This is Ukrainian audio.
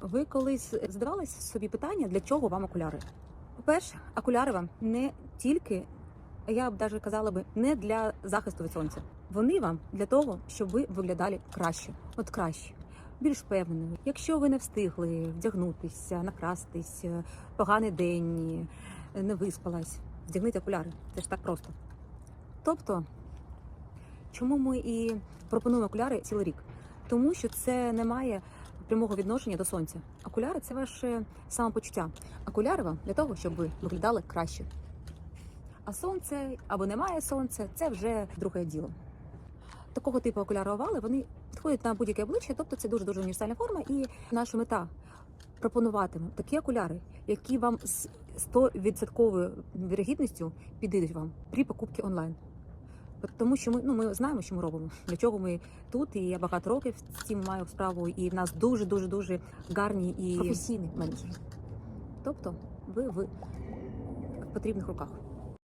Ви колись задавались собі питання, для чого вам окуляри? По-перше, окуляри вам не тільки, я б навіть казала би, не для захисту від сонця. Вони вам для того, щоб ви виглядали краще, от краще, більш впевненими. Якщо ви не встигли вдягнутися, накрастись, поганий день, не виспалась, вдягніть окуляри. Це ж так просто. Тобто, чому ми і пропонуємо окуляри цілий рік? Тому що це не має прямого відношення до сонця. Окуляри це ваше самопочуття. Окуляри вам для того, щоб ви виглядали краще. А сонце або немає сонця це вже друге діло. Такого типу окуляри овали вони підходять на будь-яке обличчя, тобто це дуже дуже універсальна форма. І наша мета пропонувати вам такі окуляри, які вам з 100% вірогідністю підійдуть вам при покупці онлайн. Тому що ми ну ми знаємо, що ми робимо. Для чого ми тут, і я багато років з цим маю справу, і в нас дуже дуже дуже гарні і професійні менеджери. Тобто, ви в потрібних руках.